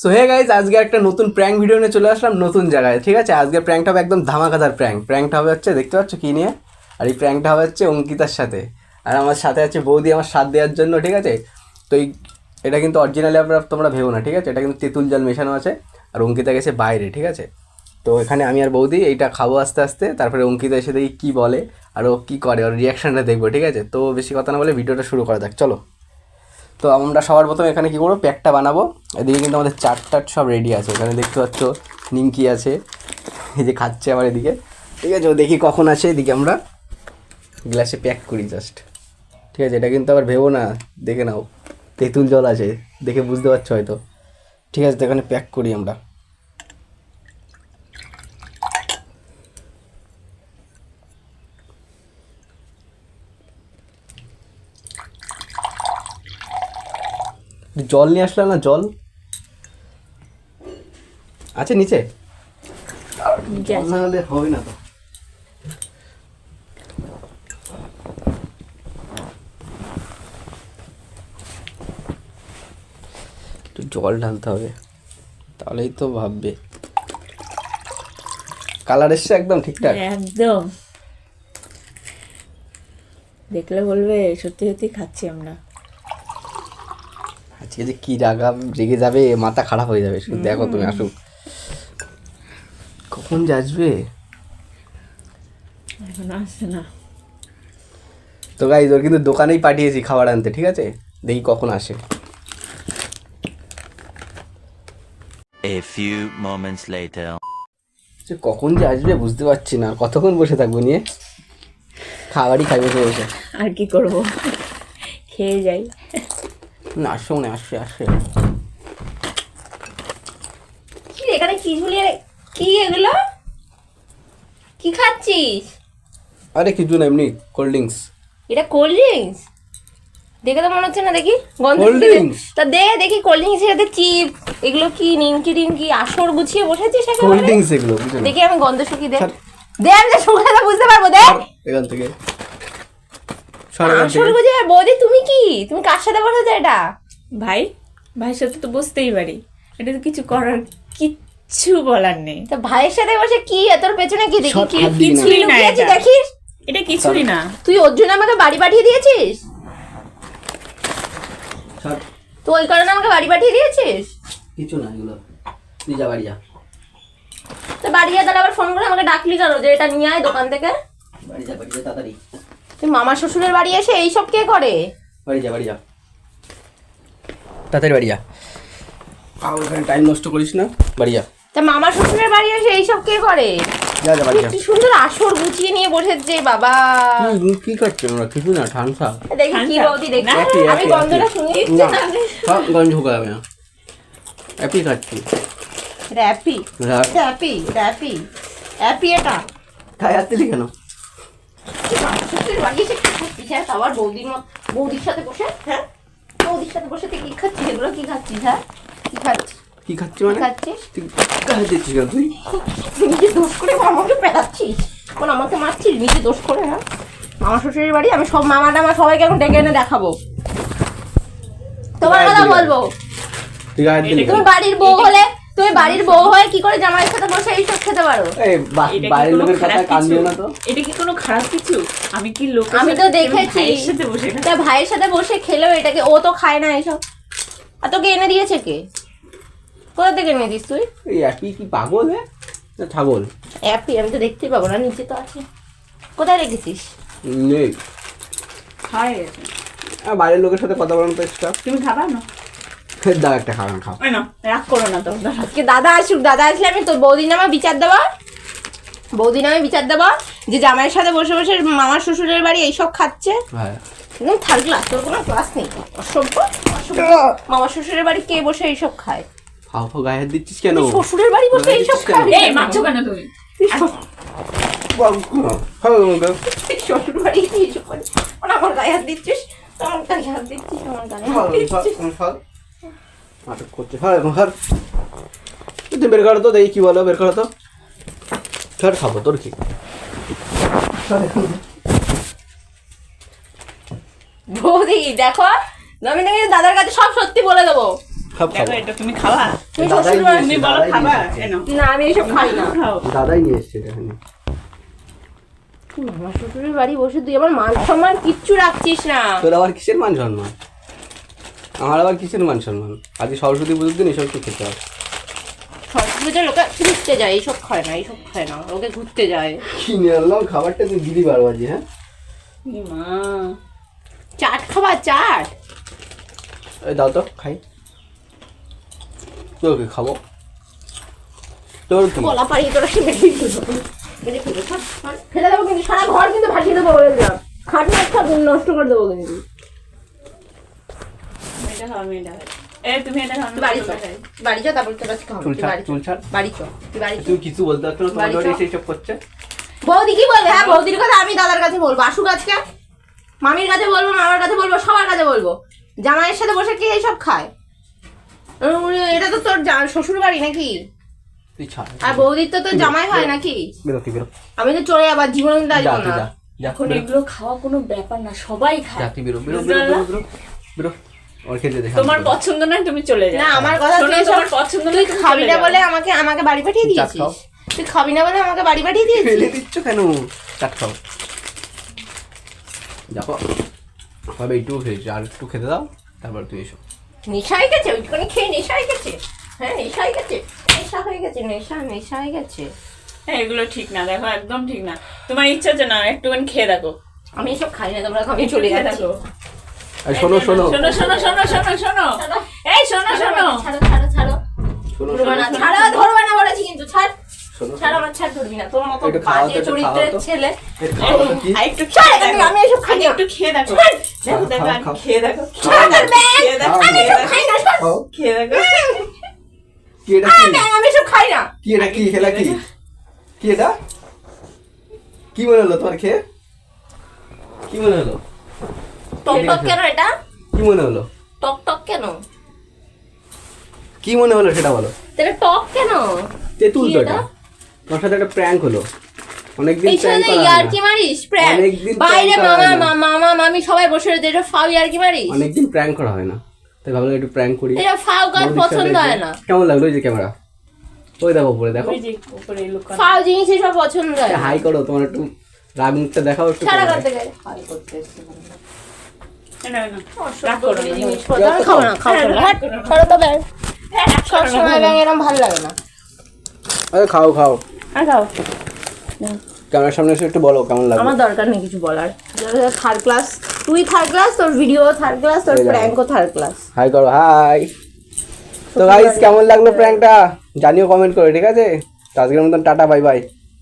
So hey guys আজকে একটা নতুন প্র্যাঙ্ক ভিডিও নিয়ে চলে আসলাম নতুন জায়গায়, ঠিক আছে? আজকে প্র্যাঙ্কটা হবে একদম ধামাকাদার প্র্যাঙ্ক প্র্যাঙ্কটা হবে হচ্ছে, দেখতে পাচ্ছ কী নিয়ে? আর এই প্র্যাঙ্কটা হবে হচ্ছে অঙ্কিতার সাথে। আর আমার সাথে আছে বৌদি, আমার সাথ দেওয়ার জন্য, ঠিক আছে? তো এই, এটা কিন্তু অরিজিনালি আমরা, তোমরা ভেবো না, ঠিক আছে? এটা কিন্তু তেঁতুল জল মেশানো আছে, আর অঙ্কিতা গেছে বাইরে, ঠিক আছে? তো এখানে আমি আর বৌদি এইটা খাব আস্তে আস্তে, তারপরে অঙ্কিতা এসে দেখি কী বলে, আর ও কী করে, ওর রিয়াকশানটা দেখব, ঠিক আছে? তো বেশি কথা না বলে ভিডিওটা শুরু করা যাক, চলো। তো আমরা সবার প্রথমে এখানে কী করব? প্যাকটা বানাবো। এদিকে কিন্তু আমাদের চাট টাট সব রেডি আছে। এখানে দেখতে পাচ্ছ নিমকি আছে। এই যে খাচ্ছে আমার এদিকে। ঠিক আছে, ও দেখি কখন আছে। এদিকে আমরা গ্লাসে প্যাক করি জাস্ট ঠিক আছে, এটা কিন্তু আবার ভেবো না। দেখে নাও। তেঁতুল জল আছে। দেখে বুঝতে পারছ হয়তো। ঠিক আছে, তো এখানে প্যাক করি আমরা। জল নিয়ে আসলে না জল? আছে নিচে? না হলে হবে না তো। একটু জল ঢালতে হবে তাহলেই তো ভাববে। কালার এসছে একদম ঠিকঠাক? একদম। দেখলে বলবে সত্যি সত্যি খাচ্ছি আমরা। আজকে যে কি রাগা রেগে যাবে মাথা খারাপ হয়ে যাবে শুধু দেখো তুমি আসুক। কখন যে আসবে এখন আসছে না। তো গাইজ ওর কিন্তু দোকানেই পাঠিয়েছি খাবার আনতে ঠিক আছে? দেখি কখন আসে। A few moments later. যে কখন যে আসবে বুঝতে পারছি না কতক্ষণ বসে থাকব নিয়ে? খাবারই খাই বসে বসে। আর কি করব? খেয়ে যাই। কি এখানে কি ঝুলিয়ে কি এগুলো? কি খাচ্ছিস? আরে কিছু না এমনি কোল্ড ড্রিঙ্কস এটা কোল্ড ড্রিঙ্কস দেখে তো মনে হচ্ছে না দেখি। গন্ধ তা দে দেখি কোল্ড ড্রিঙ্কস সাথে চিপ এগুলো কি নিমকি টিমকি আসর গুছিয়ে বসেছিস কোল্ড ড্রিঙ্কস এগুলো দেখি আমি গন্ধ শুকি দে। দে আমি শুকাতে বুঝতে পারব দে। এখান থেকে। সর এখান আসর থেকে গুছিয়ে বৌদি তুমি কি? তুমি কার সাথে বসেছো এটা? ভাই ভাইয়ের সাথে তো বসতেই পারি। এটা তো কিছু করার কিচ্ছু বলার নেই। তো ভাইয়ের সাথে বসে কি? তোর পেছনে কি দেখি? কি দিবি না। লুকিয়েছি দেখিস? এটা কিছুই না। তুই ওর জন্য আমাকে বাড়ি পাঠিয়ে দিয়েছিস? তুই ওই কারণে আমাকে বাড়ি পাঠিয়ে দিয়েছিস? কিছু না এগুলো। তুই যা বাড়ি যা। তো বাড়ি যা তাহলে আবার ফোন করে আমাকে ডাকলি কেন? যে এটা নিয়ে আয় দোকান থেকে। বাড়ি যা বাড়ি যা তাড়াতাড়ি। তুই মামা শ্বশুরের বাড়ি এসে এইসব কে করে? বাড়ি যা বাড়ি যা। তাড়াতাড়ি বাড়ি যা। আর ওখানে টাইম নষ্ট করিস না। বাড়ি যা। তা মামা শ্বশুরের বাড়ি এসে এইসব কে করে? যা যা বাড়ি যা। কি সুন্দর আসর গুছিয়ে নিয়ে বসেছে বাবা। কি কি করছ আমরা কিছু না ঠান্ডা। দেখি কি ঠান্ডা। বৌদি দেখি আমি গন্ধটা। শুনি না সব গঞ্জ ঢোকা যাবে না। অ্যাপি খাচ্ছি। র্যাপি রাখ। র্যাপি র্যাপি এটা তাই হাত কেন? শ্বশুরের বাড়ি এসে কি খাচ্ছিস হ্যাঁ আবার বৌদির মত বৌদির সাথে বসে? হ্যাঁ? বৌদির সাথে বসে তুই কি খাচ্ছিস? এগুলো কি খাচ্ছিস হ্যাঁ? কি খাচ্ছিস? কি খাচ্ছি মানে? খাচ্ছিস? তুই গায়ে দিচ্ছিস কেন তুই? তুই নিজে দোষ করে আমাকে পেটাচ্ছিস এখন আমাকে মারছিস? নিজে দোষ করে হ্যাঁ? মামা শ্বশুরের বাড়ি আমি সব মামা টামা সবাইকে এখন ডেকে এনে দেখাবো। তোমার কথা বলব? তুমি বাড়ির বউ হলে তুমি বাড়ির বউ হয়ে কি করে জামাইয়ের সাথে বসে এইসব খেতে পারো? এই বা- এটা কি বাইরের কোনো লোকের কথা কান দিও না তো। এটা কি কোনো খারাপ কিছু? আমি কি লোক আমি তো দেখেছি। সাথে বসে তা ভাইয়ের সাথে বসে খেলেও এটাকে ও তো খায় না এসব। আর তোকে এনে দিয়েছে কে? কোথা থেকে এনে দিস তুই? এই অ্যাপি কি পাগল হ্যাঁ না ছাগল। অ্যাপি আমি তো দেখতেই পাবো না নিচে তো আছে। কোথায় রেখেছিস? নেই। হয়ে। গেছে আর বাইরের লোকের সাথে কথা বলানো তো এক্সট্রা তুমি খাবা না? দাও একটা খাবার খাও। না রাগ করো না তো আজকে দাদা আসুক দাদা আসলে আমি তোর বৌদি নামে বিচার দেবো। বৌদি নামে বিচার দেবো যে জামাইয়ের সাথে বসে বসে মামার শ্বশুরের বাড়ি এইসব খাচ্ছে। হ্যাঁ। একদম থার্ড ক্লাস তোর কোনো ক্লাস নেই। অসভ্য অসভ্য। মামার শ্বশুরের বাড়ি কে বসে এইসব খায়? ফাও ফাও গায়ে হাত দিচ্ছিস কেন? শ্বশুরের বাড়ি বসে এইসব? খায়? এই মারছো কেন তুমি? শ্বশুর বাড়ি এইসব আমার গায়ে হাত দিচ্ছিস আমার গায়ে হাত দিচ্ছিস আমার গায়ে হাত দিচ্ছিস। নাটক করছে। হ্যাঁ এখন ধর তুই বের করো তো দেখি কি বলো বের করো তো ধর খাব তোর কি? বৌদি দেখো আমি নাকি দাদার কাছে সব সত্যি বলে দেবো। তুমি খাবা? তুমি তুমি বলো খাবা না আমি এইসব খাই না। দাদাই নিয়ে এসছে এখানে শ্বশুরের বাড়ি বসে তুই আমার মান সম্মান কিচ্ছু রাখছিস না। তোর আবার কিসের মান সম্মান? আমার আবার কিসের মান সম্মান? আজকে সরস্বতী পুজোর দিন এসব কি খেতে হবে সরস্বতী পুজোর লোকে ঘুরতে যায় এইসব খায় না এইসব খায় না লোকে ঘুরতে যায়। কিনে আনলাম? খাবারটা তুই বাজে হ্যাঁ? মা। চাট খাবার চাট? এই দাও তো খাই। খাব? তোর কি গলা তোরা সে। ফেলে দেবো কিন্তু সারা ঘর কিন্তু ভাসিয়ে দেবো না খাট নষ্ট করে দেবো কিন্তু। এটা এটা খাই। তুমি এটা খাও বাড়ি চ বাড়ি চ তারপর তোরা খাব চুল বাড়ি চ বাড়ি চ তুই বাড়ি তুই কিছু বলতে পারছ না তোমার বাড়ি বাড়ি এসে এইসব করছে? বৌদি কি বলবে? হ্যাঁ বৌদির কথা আমি দাদার কাছে বলব আসুক আজকে। মামির কাছে বলব মামার কাছে বলব সবার কাছে বলব। জামাইয়ের সাথে বসে কে এইসব খায়? এটা তো তোর শ্বশুর বাড়ি নাকি? আর বৌদির তো তোর জামাই হয় নাকি? বেরো তুই বেরো। আমি তো চলে আবার জীবন কিন্তু যা না। যা যা এখন এগুলো খাওয়া কোনো ব্যাপার না সবাই খায়। বেরো বেরো বেরো বেরো। তোমার পছন্দ না তুমি চলে যাও। না আমার কথা তুই তোমার পছন্দ না খাবি না বলে আমাকে আমাকে বাড়ি পাঠিয়ে দিয়েছিস? তুই খাবি না বলে আমাকে বাড়ি পাঠিয়ে দিয়েছিস? ফেলে দিচ্ছ কেন? চাট খাও। দেখো এইটুকু খেয়েছি আর একটু খেতে দাও তারপর তুই এসো। নেশা হয়ে গেছে? খেয়ে নেশা হয়ে গেছে? হ্যাঁ নেশা হয়ে গেছে? নেশা হয়ে গেছে নেশা নেশা হয়ে গেছে। হ্যাঁ এগুলো ঠিক না দেখো একদম ঠিক না। তোমার ইচ্ছা হচ্ছে না একটুখানি খেয়ে দেখো। আমি এসব খাই না তোমরা আমি চলে যাচ্ছি। আর শোনো শোনো। শোনো শোনো শোনো শোনো শোনো। এই শোনো শোনো। ছাড়ো ছাড়ো ছাড়ো। শোনো শোনো, ছাড়ো ধরবে না বলেছি কিন্তু ছাড়। কি মনে হলো তোমার খেয়ে? কি মনে হলো? টক টক কেন এটা? কি মনে হলো? টক টক কেন? কি মনে হলো সেটা বলো। এটা টক কেন? তেঁতুল তো এটা? তোমার সাথে একটা প্র্যাঙ্ক হলো। অনেকদিন প্র্যাঙ্ক করা হয় ইয়ার্কি মারিস প্র্যাঙ্ক অনেকদিন বাইরে মামা মামা মামি সবাই বসে রয়েছে এটা ফাও ইয়ার্কি মারিস? অনেকদিন প্র্যাঙ্ক করা হয় না। তাই ভাবলাম একটু প্র্যাঙ্ক করি। এটা ফাও কাজ পছন্দ হয় না। কেমন লাগল ওই যে ক্যামেরা ওই দেখো উপরে দেখো। লুকানো জিনিস এসব পছন্দ হয় হাই করো তোমার একটু রাগ মুখটা দেখাও একটু ক্যামেরায়। করতে খাব না। খাব না এরকম ভালো লাগে না। আরে খাও খাও। আর খাও। ক্যামেরার সামনে এসে একটু বলো কেমন লাগল আমার দরকার নেই কিছু বলার। থার্ড ক্লাস তুই থার্ড ক্লাস তোর ভিডিও থার্ড ক্লাস তোর। প্র্যাঙ্কও থার্ড ক্লাস হাই করো হাই তো গাইস কেমন লাগল প্র্যাঙ্কটা জানিও কমেন্ট করে ঠিক আছে? আজকের মতন টাটা বাই বাই